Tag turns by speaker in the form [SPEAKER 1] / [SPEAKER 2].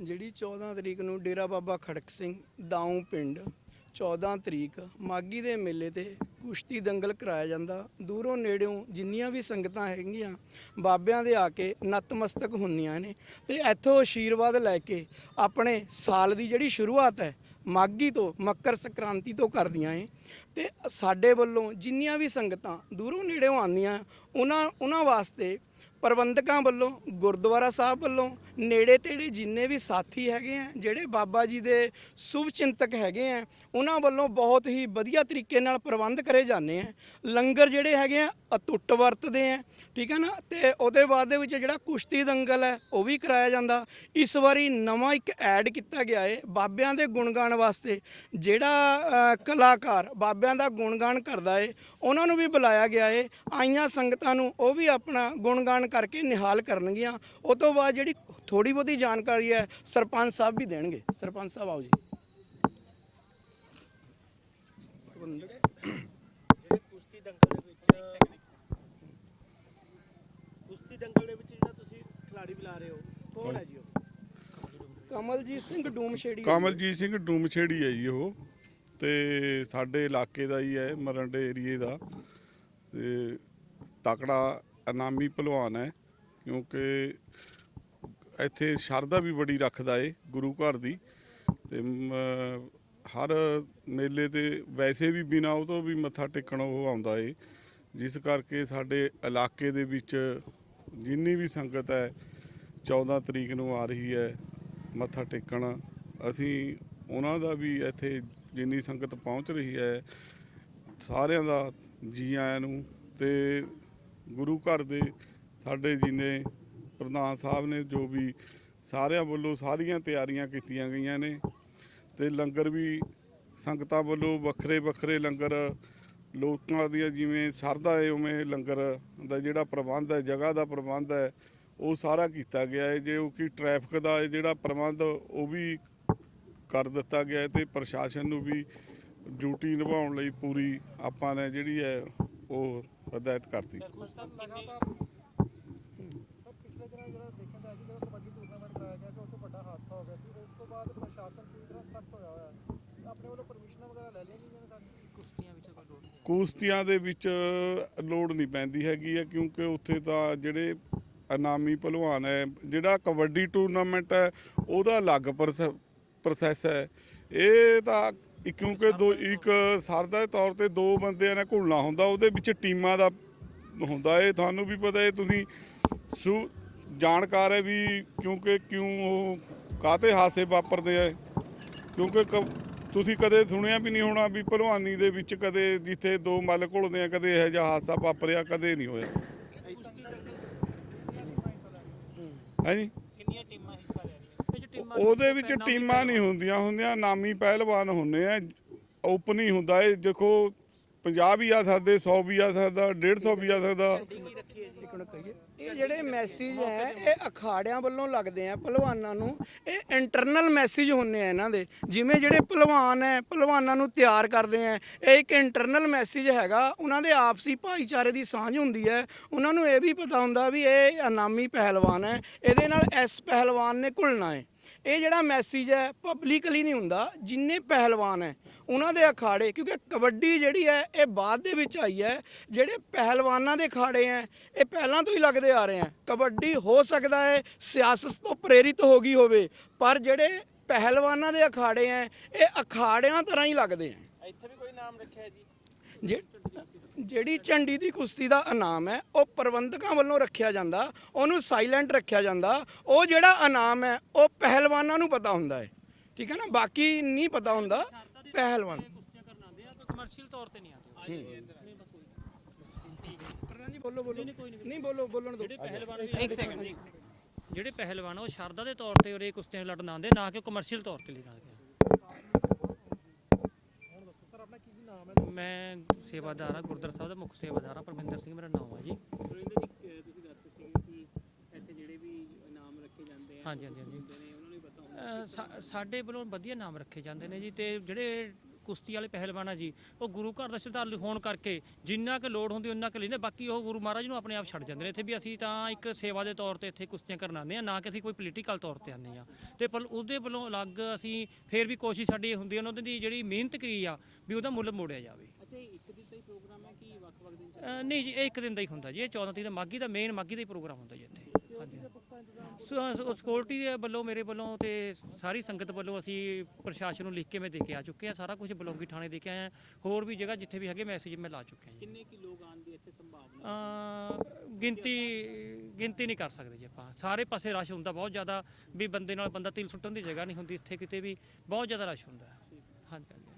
[SPEAKER 1] 14 ਤਰੀਕ ਨੂੰ ਡੇਰਾ ਬਾਬਾ ਖੜਕ ਸਿੰਘ ਦਾਊ ਪਿੰਡ 14 ਤਰੀਕ ਮਾਗੀ ਦੇ ਮੇਲੇ ਤੇ ਕੁਸ਼ਤੀ ਦੰਗਲ ਕਰਾਇਆ ਜਾਂਦਾ। ਦੂਰੋਂ ਨੇੜਿਓਂ ਜਿੰਨੀਆਂ ਵੀ ਸੰਗਤਾਂ ਹੈਗੀਆਂ, ਬਾਬਿਆਂ ਦੇ ਆ ਕੇ ਨਤਮਸਤਕ ਹੁੰਦੀਆਂ ਨੇ ਤੇ ਇੱਥੋਂ ਆਸ਼ੀਰਵਾਦ ਲੈ ਕੇ ਆਪਣੇ ਸਾਲ ਦੀ ਜਿਹੜੀ ਸ਼ੁਰੂਆਤ ਹੈ ਮਾਗੀ ਤੋਂ ਮੱਕਰ ਸੰਕ੍ਰਾਂਤੀ ਤੋਂ ਕਰਦੀਆਂ ਏ ਤੇ ਸਾਡੇ ਵੱਲੋਂ ਜਿੰਨੀਆਂ ਵੀ ਸੰਗਤਾਂ ਦੂਰੋਂ ਨੇੜਿਓਂ ਆਉਂਦੀਆਂ, ਉਹਨਾਂ ਉਹਨਾਂ ਵਾਸਤੇ ਪ੍ਰਬੰਧਕਾਂ ਵੱਲੋਂ, ਗੁਰਦੁਆਰਾ ਸਾਹਿਬ ਵੱਲੋਂ ਨੇੜੇ ਤੇੜੇ ਜਿੰਨੇ ਵੀ ਸਾਥੀ ਹੈਗੇ ਆ, ਜਿਹੜੇ ਬਾਬਾ ਜੀ ਦੇ ਸ਼ੁਭ ਚਿੰਤਕ ਹੈਗੇ ਆ, ਉਹਨਾਂ ਵੱਲੋਂ ਬਹੁਤ ਹੀ ਵਧੀਆ ਤਰੀਕੇ ਨਾਲ ਪ੍ਰਬੰਧ ਕਰੇ ਜਾਂਦੇ ਆ। ਲੰਗਰ ਜਿਹੜੇ ਹੈਗੇ ਆ, ਅਤੁੱਟ ਵਰਤਦੇ ਆ, ਠੀਕ ਹੈ ਨਾ? ਤੇ ਉਹਦੇ ਬਾਅਦ ਦੇ ਵਿੱਚ ਜਿਹੜਾ ਕੁਸ਼ਤੀ ਦੰਗਲ ਹੈ, ਉਹ ਵੀ ਕਰਾਇਆ ਜਾਂਦਾ। ਇਸ ਵਾਰੀ ਨਵਾਂ ਇੱਕ ਐਡ ਕੀਤਾ ਗਿਆ ਹੈ ਬਾਬਿਆਂ ਦੇ ਗੁਣਗਾਨ ਵਾਸਤੇ। ਜਿਹੜਾ ਕਲਾਕਾਰ ਬਾਬਿਆਂ ਦਾ ਗੁਣਗਾਨ ਕਰਦਾ ਹੈ ਉਹਨਾਂ ਨੂੰ ਵੀ ਬੁਲਾਇਆ ਗਿਆ ਹੈ ਆਈਆਂ ਸੰਗਤਾਂ ਨੂੰ ਉਹ ਵੀ ਆਪਣਾ ਗੁਣਗਾਨ ਕਰਕੇ ਨਿਹਾਲ ਕਰਨਗੀਆਂ। ਉਹ ਤੋਂ ਬਾਅਦ ਜਿਹੜੀ ਥੋੜੀ ਬਹੁਤੀ ਜਾਣਕਾਰੀ ਹੈ ਸਰਪੰਚ ਸਾਹਿਬ ਵੀ ਦੇਣਗੇ। ਸਰਪੰਚ ਸਾਹਿਬ ਆਓ ਜੀ।
[SPEAKER 2] ਜਿਹੜੇ ਕੁਸ਼ਤੀ ਦੰਗਲ ਦੇ ਵਿੱਚ ਕੁਸ਼ਤੀ ਦੰਗਲ ਦੇ ਵਿੱਚ ਜਿਹੜਾ ਤੁਸੀਂ ਖਿਲਾੜੀ ਬੁਲਾ ਰਹੇ ਹੋ ਕੌਣ ਹੈ ਜੀ ਉਹ?
[SPEAKER 1] ਕਮਲਜੀਤ ਸਿੰਘ ਡੂਮਸ਼ੇੜੀ।
[SPEAKER 3] ਕਮਲਜੀਤ ਸਿੰਘ ਡੂਮਛੇੜੀ ਹੈ ਜੀ ਉਹ। ਤੇ ਸਾਡੇ ਇਲਾਕੇ ਦਾ ਹੀ ਹੈ ਮਰੰਡੇ ਏਰੀਏ ਦਾ। ਤੇ ਤਕੜਾ ਇਨਾਮੀ ਪਹਿਲਵਾਨ ਹੈ ਕਿਉਂਕਿ ਇੱਥੇ ਸ਼ਰਧਾ ਵੀ ਬੜੀ ਰੱਖਦਾ ਏ ਗੁਰੂ ਘਰ ਦੀ ਤੇ ਹਰ ਮੇਲੇ ਤੇ ਵੈਸੇ ਵੀ ਬਿਨਾਂ ਉਹ ਤੋਂ ਵੀ ਮੱਥਾ ਟੇਕਣ ਉਹ ਆਉਂਦਾ ਏ। ਜਿਸ ਕਰਕੇ ਸਾਡੇ ਇਲਾਕੇ ਦੇ ਵਿੱਚ ਜਿੰਨੀ ਵੀ ਸੰਗਤ ਹੈ 14 ਤਰੀਕ ਨੂੰ ਆ ਰਹੀ ਹੈ ਮੱਥਾ ਟੇਕਣ। ਅਸੀਂ ਉਹਨਾਂ ਦਾ ਵੀ ਇੱਥੇ ਜਿੰਨੀ ਸੰਗਤ ਪਹੁੰਚ ਰਹੀ ਹੈ, ਸਾਰਿਆਂ ਦਾ ਜੀ ਆਇਆਂ ਨੂੰ ਤੇ ਗੁਰੂ ਘਰ ਦੇ ਸਾਡੇ ਜਿੰਨੇ ਪ੍ਰਧਾਨ ਸਾਹਿਬ ਨੇ ਜੋ ਵੀ ਸਾਰਿਆਂ ਵੱਲੋਂ ਸਾਰੀਆਂ ਤਿਆਰੀਆਂ ਕੀਤੀਆਂ ਗਈਆਂ ਨੇ ਤੇ ਲੰਗਰ ਵੀ ਸੰਗਤਾਂ ਵੱਲੋਂ ਵੱਖਰੇ ਵੱਖਰੇ ਲੰਗਰ ਲੋਕਾਂ ਦੀਆਂ ਜਿਵੇਂ ਸਰਦਾ ਹੈ ਉਵੇਂ ਲੰਗਰ ਦਾ ਜਿਹੜਾ ਪ੍ਰਬੰਧ ਹੈ, ਜਗ੍ਹਾ ਦਾ ਪ੍ਰਬੰਧ ਹੈ, ਉਹ ਸਾਰਾ ਕੀਤਾ ਗਿਆ ਹੈ। ਜੋ ਕਿ ਟ੍ਰੈਫਿਕ ਦਾ ਜਿਹੜਾ ਪ੍ਰਬੰਧ, ਉਹ ਵੀ ਕਰ ਦਿੱਤਾ ਗਿਆ ਹੈ ਤੇ ਪ੍ਰਸ਼ਾਸਨ ਨੂੰ ਵੀ ਡਿਊਟੀ ਨਿਭਾਉਣ ਲਈ ਪੂਰੀ ਆਪਾਂ ਨੇ ਜਿਹੜੀ ਹੈ, ਉਹ ਹਦਾਇਤ ਕਰਤੀ
[SPEAKER 4] ਪਰ ਪਿਛਲੇ ਦਿਨਾਂ ਜਿਹੜਾ ਦੇਖਣ ਦਾ ਹੈ ਕਿ ਜਦੋਂ ਕਬੱਡੀ ਟੂਰਨਾਮੈਂਟ ਕਰਾਇਆ ਗਿਆ ਕਿ ਉਸ ਤੋਂ ਵੱਡਾ ਹਾਦਸਾ ਹੋ ਗਿਆ ਸੀ ਉਸ ਤੋਂ ਬਾਅਦ ਪ੍ਰਸ਼ਾਸਨ ਪੂਰੀ ਤਰ੍ਹਾਂ ਸਖਤ ਹੋਇਆ ਹੋਇਆ ਹੈ। ਆਪਣੇ ਵੱਲੋਂ ਪਰਮਿਸ਼ਨਾਂ ਵਗੈਰਾ ਲੈ ਲਈਆਂ ਗਈਆਂ ਨੇ ਸਾਡੀ? ਕੁਸ਼ਤੀਆਂ ਵਿੱਚ ਕੋਈ ਲੋੜ ਨਹੀਂ
[SPEAKER 3] ਕੁਸ਼ਤੀਆਂ ਦੇ ਵਿੱਚ ਲੋੜ ਨਹੀਂ ਪੈਂਦੀ ਹੈਗੀ ਹੈ ਕਿਉਂਕਿ ਉੱਥੇ ਤਾਂ ਜਿਹੜੇ ਇਨਾਮੀ ਪਹਿਲਵਾਨ ਹੈ ਜਿਹੜਾ ਕਬੱਡੀ ਟੂਰਨਾਮੈਂਟ ਹੈ ਉਹਦਾ ਅਲੱਗ ਪ੍ਰੋਸੈਸ ਹੈ। ਇਹ ਤਾਂ ਕਿਉਂਕਿ ਦੋ ਇੱਕ ਸਰ ਦੇ ਤੌਰ ਤੇ ਦੋ ਬੰਦਿਆਂ ਨੇ ਘੁਲਣਾ ਹੁੰਦਾ ਉਹਦੇ ਵਿੱਚ ਟੀਮਾਂ ਦਾ ਹੁੰਦਾ। ਹੈ ਤੁਹਾਨੂੰ ਵੀ ਪਤਾ ਹੈ ਤੁਸੀਂ ਸੂ ਜਾਣਕਾਰ ਹੈ ਵੀ ਕਿਉਂਕਿ ਕਿਉਂ ਉਹ ਕਾਤੇ ਹਾਸੇ ਵਾਪਰਦੇ ਆ ਕਿਉਂਕਿ ਤੁਸੀਂ ਕਦੇ ਸੁਣਿਆ ਵੀ ਨਹੀਂ ਹੋਣਾ ਵੀ ਭਲਵਾਨੀ ਦੇ ਵਿੱਚ ਕਦੇ ਜਿੱਥੇ ਦੋ ਮੱਲ ਘੁਲਦੇ ਆ ਕਦੇ ਇਹੋ ਜਿਹਾ ਹਾਸਾ ਵਾਪਰਿਆ ਕਦੇ ਨਹੀਂ ਹੋਇਆ। ਹੈ ਜੀ?
[SPEAKER 2] ਕਿੰਨੀਆਂ ਟੀਮਾਂ ਹਿੱਸਾ ਲੈ ਰਹੀਆਂ?
[SPEAKER 3] ਉਹਦੇ ਵਿੱਚ ਟੀਮਾਂ ਨਹੀਂ ਹੁੰਦੀਆਂ ਹੁੰਦੀਆਂ ਨਾਮੀ ਪਹਿਲਵਾਨ ਹੁੰਦੇ ਆ। ਓਪਨ ਹੀ ਹੁੰਦਾ ਏ ਦੇਖੋ 50 ਵੀ ਆ ਸਕਦੇ 100 ਵੀ ਆ ਸਕਦਾ 150 ਵੀ ਆ ਸਕਦਾ।
[SPEAKER 1] ਇਹ ਜਿਹੜੇ ਮੈਸੇਜ ਹੈ। ਇਹ ਅਖਾੜਿਆਂ ਵੱਲੋਂ ਲੱਗਦੇ ਆ ਪਹਿਲਵਾਨਾਂ ਨੂੰ। ਇਹ ਇੰਟਰਨਲ ਮੈਸੇਜ ਹੁੰਨੇ ਆ ਇਹਨਾਂ ਦੇ। ਜਿਵੇਂ ਜਿਹੜੇ ਪਹਿਲਵਾਨ ਹੈ ਪਹਿਲਵਾਨਾਂ ਨੂੰ ਤਿਆਰ ਕਰਦੇ ਆ। ਇਹ ਇੱਕ ਇੰਟਰਨਲ ਮੈਸੇਜ ਹੈਗਾ। ਉਹਨਾਂ ਦੇ ਆਪਸੀ ਭਾਈਚਾਰੇ ਦੀ ਸਾਂਝ ਹੁੰਦੀ ਹੈ। ਉਹਨਾਂ ਨੂੰ ਇਹ ਵੀ ਪਤਾ ਹੁੰਦਾ ਵੀ ਇਹ ਇਨਾਮੀ ਪਹਿਲਵਾਨ ਹੈ। ਇਹਦੇ ਨਾਲ ਇਸ ਪਹਿਲਵਾਨ ਨੇ ਘੁਲਣਾ ਹੈ। ਇਹ ਜਿਹੜਾ ਮੈਸੇਜ ਹੈ ਪਬਲਿਕਲੀ ਨਹੀਂ ਹੁੰਦਾ ਜਿੰਨੇ ਪਹਿਲਵਾਨ ਹੈ ਉਹਨਾਂ ਦੇ ਅਖਾੜੇ ਕਿਉਂਕਿ ਕਬੱਡੀ ਜਿਹੜੀ ਹੈ ਇਹ ਬਾਅਦ ਦੇ ਵਿੱਚ ਆਈ ਹੈ। ਜਿਹੜੇ ਪਹਿਲਵਾਨਾਂ ਦੇ ਅਖਾੜੇ ਹੈ ਇਹ ਪਹਿਲਾਂ ਤੋਂ ਹੀ ਲੱਗਦੇ ਆ ਰਹੇ ਹੈ। ਕਬੱਡੀ ਹੋ ਸਕਦਾ ਹੈ ਸਿਆਸਤ ਤੋਂ ਪ੍ਰੇਰਿਤ ਹੋ ਗਈ ਹੋਵੇ ਪਰ ਜਿਹੜੇ ਪਹਿਲਵਾਨਾਂ ਦੇ ਅਖਾੜੇ ਹੈ ਇਹ ਅਖਾੜਿਆਂ ਤਰ੍ਹਾਂ ਹੀ ਲੱਗਦੇ ਹੈ।
[SPEAKER 2] ਇੱਥੇ ਵੀ ਕੋਈ ਨਾਮ ਰੱਖਿਆ ਜੀ?
[SPEAKER 1] ਜੇ- ਜਿਹੜੀ ਝੰਡੀ ਦੀ ਕੁਸ਼ਤੀ ਦਾ ਇਨਾਮ ਹੈ ਉਹ ਪ੍ਰਬੰਧਕਾਂ ਵੱਲੋਂ ਰੱਖਿਆ ਜਾਂਦਾ ਉਹਨੂੰ ਸਾਇਲੈਂਟ ਰੱਖਿਆ ਜਾਂਦਾ। ਉਹ ਜਿਹੜਾ ਇਨਾਮ ਹੈ ਉਹ ਪਹਿਲਵਾਨਾਂ ਨੂੰ ਪਤਾ ਹੁੰਦਾ ਹੈ। ਠੀਕ ਹੈ ਨਾ? ਬਾਕੀ ਨਹੀਂ ਪਤਾ ਹੁੰਦਾ ਪਹਿਲਵਾਨ।
[SPEAKER 5] ਕੁਸ਼ਤੀਆਂ ਕਰਨ ਆਉਂਦੇ ਆ ਕੋਈ ਕਮਰਸ਼ੀਅਲ ਤੌਰ ਤੇ ਨਹੀਂ ਆਉਂਦੇ।
[SPEAKER 1] ਪ੍ਰਧਾਨ ਜੀ ਬੋਲੋ ਬੋਲੋ। ਨਹੀਂ ਬੋਲੋ ਬੋਲਣ ਦਿਓ।
[SPEAKER 5] ਜਿਹੜੇ ਪਹਿਲਵਾਨ ਵੀ ਇੱਕ ਸੈਕਿੰਡ ਜਿਹੜੇ ਪਹਿਲਵਾਨ ਆ, ਉਹ ਸ਼ਰਧਾ ਦੇ ਤੌਰ ਤੇ ਉਰੇ ਕੁਸ਼ਤੀਆਂ ਲੜਨ ਆਉਂਦੇ ਨਾ ਕਿ ਕਮਰਸ਼ੀਅਲ ਤੌਰ ਤੇ ਲੜਨ ਆਉਂਦੇ
[SPEAKER 4] ਸਰ ਆਪਣਾ ਕੀ ਕੀ ਨਾਮ ਹੈ?
[SPEAKER 5] ਮੈਂ ਸੇਵਾਦਾਰ ਆ ਗੁਰਦੁਆਰਾ ਸਾਹਿਬ ਦਾ ਮੁੱਖ ਸੇਵਾਦਾਰ ਆ ਪਰਮਿੰਦਰ ਸਿੰਘ ਮੇਰਾ ਨਾਮ ਆ ਜੀ।
[SPEAKER 2] ਸੁਰਿੰਦਰ ਜੀ ਤੁਸੀਂ ਦੱਸ ਰਹੇ ਸੀ ਕਿ ਇੱਥੇ ਜਿਹੜੇ ਵੀ ਇਨਾਮ ਰੱਖੇ ਜਾਂਦੇ ਆ
[SPEAKER 5] ਹਾਂਜੀ ਹਾਂਜੀ ਹਾਂਜੀ।
[SPEAKER 2] ਨੇ ਉਹਨਾਂ ਨੂੰ ਵੀ ਪਤਾ ਹੁੰਦਾ
[SPEAKER 5] ਅ, ਸਾ- ਸਾਡੇ ਵੱਲੋਂ ਵਧੀਆ ਨਾਮ ਰੱਖੇ ਜਾਂਦੇ ਨੇ ਜੀ ਤੇ ਜਿਹੜੇ ਕੁਸ਼ਤੀ ਵਾਲੇ ਪਹਿਲਵਾਨ ਆ ਜੀ ਉਹ ਗੁਰੂ ਘਰ ਦਾ ਸ਼ਰਧਾਲੂ ਹੋਣ ਕਰਕੇ ਜਿੰਨਾ ਕੁ ਲੋੜ ਹੁੰਦੀ ਉਹਨਾਂ ਕੁ ਲੈਂਦੇ ਬਾਕੀ ਉਹ ਗੁਰੂ ਮਹਾਰਾਜ ਨੂੰ ਆਪਣੇ ਆਪ ਛੱਡ ਜਾਂਦੇ ਨੇ। ਇੱਥੇ ਵੀ ਅਸੀਂ ਤਾਂ ਇੱਕ ਸੇਵਾ ਦੇ ਤੌਰ ਤੇ ਇੱਥੇ ਕੁਸ਼ਤੀਆਂ ਕਰਨ ਆਉਂਦੇ ਆ ਨਾ ਕਿ ਅਸੀਂ ਕੋਈ ਪੋਲੀਟੀਕਲ ਤੌਰ ਤੇ ਆਉਂਦੇ ਆ ਤੇ ਪਰ ਉਹਦੇ ਵੱਲੋਂ ਅਲੱਗ ਅਸੀਂ ਫੇਰ ਵੀ ਕੋਸ਼ਿਸ਼ ਸਾਡੀ ਹੁੰਦੀ ਹੈ ਉਹਨਾਂ ਦੀ ਜਿਹੜੀ ਮਿਹਨਤ ਕਰੀ ਆ ਵੀ ਉਹਦਾ ਮੁੱਲ ਮੋੜਿਆ ਜਾਵੇ।
[SPEAKER 2] ਅੱਛਾ ਇਹ ਇੱਕ ਦਿਨ ਦਾ ਹੀ ਪ੍ਰੋਗਰਾਮ ਹੈ ਕਿ ਵੱਖ-ਵੱਖ ਦਿਨ
[SPEAKER 5] ਨਹੀਂ ਜੀ ਇਹ ਇੱਕ ਦਿਨ ਦਾ ਹੀ ਹੁੰਦਾ ਜੀ ਇਹ 14 ਤਰੀਕ ਦਾ ਮਾਗੀ ਦਾ ਮੇਨ ਮਾਗੀ ਦਾ ਹੀ ਪ੍ਰੋਗਰਾਮ ਹੁੰਦਾ ਜੀ ਇੱਥੇ। ਸਿਕਿਉਰਿਟੀ ਦੇ ਵੱਲੋਂ ਮੇਰੇ ਵੱਲੋਂ ਤੇ ਸਾਰੀ ਸੰਗਤ ਵੱਲੋਂ ਅਸੀਂ ਪ੍ਰਸ਼ਾਸਨ ਨੂੰ ਲਿਖ ਕੇ ਮੈਂ ਦੇ ਕੇ ਆ ਚੁੱਕੇ ਆ ਸਾਰਾ ਕੁਝ ਬਲੌਂਗੀ ਥਾਣੇ ਦੇ ਕੇ ਆਏ ਆ ਹੋਰ ਵੀ ਜਗ੍ਹਾ ਜਿੱਥੇ ਵੀ ਹੈਗੇ ਮੈਸੇਜ ਮੈਂ ਲਾ ਚੁੱਕਿਆ ਜੀ।
[SPEAKER 2] ਕਿੰਨੇ ਕੀ ਲੋਕ ਆਉਣ ਦੀ ਇੱਥੇ ਸੰਭਾਵਨਾ?
[SPEAKER 5] ਅਹ ਗਿਣਤੀ ਗਿਣਤੀ ਨਹੀਂ ਕਰ ਸਕਦੇ ਜੀ ਆਪਾਂ। ਸਾਰੇ ਪਾਸੇ ਰਸ਼ ਹੁੰਦਾ ਬਹੁਤ ਜ਼ਿਆਦਾ। ਵੀ ਬੰਦੇ ਨਾਲ ਬੰਦਾ ਤਿਲ ਸੁੱਟਣ ਦੀ ਜਗ੍ਹਾ ਨਹੀਂ ਹੁੰਦੀ ਇੱਥੇ ਕਿਤੇ ਵੀ ਬਹੁਤ ਜ਼ਿਆਦਾ ਰਸ਼ ਹੁੰਦਾ। ਹੈ। ਹਾਂਜੀ ਹਾਂਜੀ।